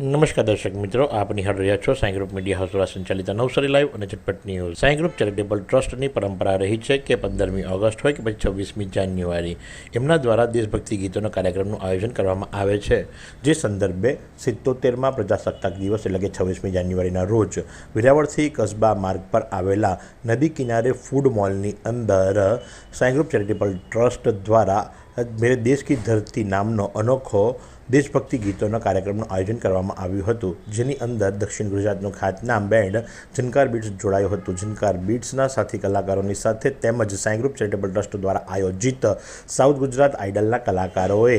નમસ્કાર દર્શક મિત્રો, આપ નિહાળ રહ્યા છો સાઈ ગ્રુપ મીડિયા હાઉસ દ્વારા સંચાલિત નવસારી લાઈવ અને ઝટપટ ન્યૂઝ. સાઈ ગ્રુપ ચેરિટેબલ ટ્રસ્ટની પરંપરા રહી છે કે પંદરમી ઓગસ્ટ હોય કે પછી છવ્વીસમી જાન્યુઆરી. એમના દ્વારા દેશભક્તિ ગીતોના કાર્યક્રમનું આયોજન કરવામાં આવે છે, જે સંદર્ભે સિત્તોતેરમાં પ્રજાસત્તાક દિવસ એટલે કે છવ્વીસમી જાન્યુઆરીના રોજ વિરાવળથી કસ્બા માર્ગ પર આવેલા નદી કિનારે ફૂડ મોલની અંદર સાઈ ગ્રુપ ચેરિટેબલ ટ્રસ્ટ દ્વારા મેરે દેશ કી ધરતી નામનો અનોખો દેશભક્તિ ગીતોના કાર્યક્રમનું આયોજન કરવામાં આવ્યું હતું, જેની અંદર દક્ષિણ ગુજરાતનું ખ્યાતનામ બેન્ડ ઝનકાર બીટ્સ જોડાયું હતું. ઝનકાર બીટ્સના સાથી કલાકારોની સાથે તેમજ સાઈ ગ્રુપ ચેરિટેબલ ટ્રસ્ટ દ્વારા આયોજિત સાઉથ ગુજરાત આઇડલના કલાકારોએ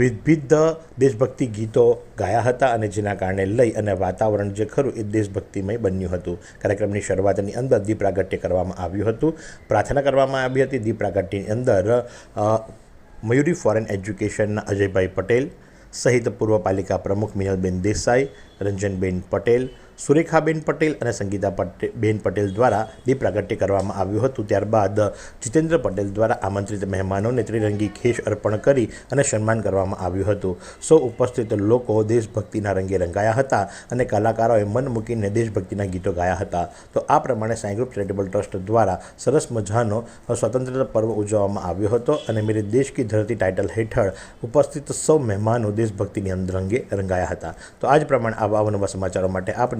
વિવિધ દેશભક્તિ ગીતો ગાયા હતા અને જેના કારણે લઈ અને વાતાવરણ જે ખરું એ દેશભક્તિમય બન્યું હતું. કાર્યક્રમની શરૂઆતની અંદર દીપ પ્રાગટ્ય કરવામાં આવ્યું હતું. પ્રાર્થના કરવામાં આવી હતી. દીપ પ્રાગટ્યની અંદર મયુરી ફોરેન એજ્યુકેશનના અજયભાઈ પટેલ સહિત પૂર્વ પાલિકા પ્રમુખ મિનલબેન દેસાઈ રંજનબેન પટેલ સુરેખાબેન પટેલ અને સંગીતા બેન પટેલ દ્વારા દીપ પ્રાગટ્ય કરવામાં આવ્યું હતું. ત્યારબાદ જીતેન્દ્ર પટેલ દ્વારા આમંત્રિત મહેમાનોને ત્રિરંગી ખેશ અર્પણ કરી અને સન્માન કરવામાં આવ્યું હતું. સૌ ઉપસ્થિત લોકો દેશભક્તિના રંગે રંગાયા હતા અને કલાકારોએ મન મૂકીને દેશભક્તિના ગીતો ગાયા હતા. તો આ પ્રમાણે સાઈ ગ્રુપ ચેરિટેબલ ટ્રસ્ટ દ્વારા સરસ મજાનો સ્વતંત્રતા પર્વ ઉજવવામાં આવ્યો હતો અને મેરે દેશ કી ધરતી ટાઇટલ હેઠળ ઉપસ્થિત સૌ મહેમાનો દેશભક્તિની અંદર રંગે રંગાયા હતા. તો આ જ પ્રમાણે આવા અવનવા સમાચારો માટે આપ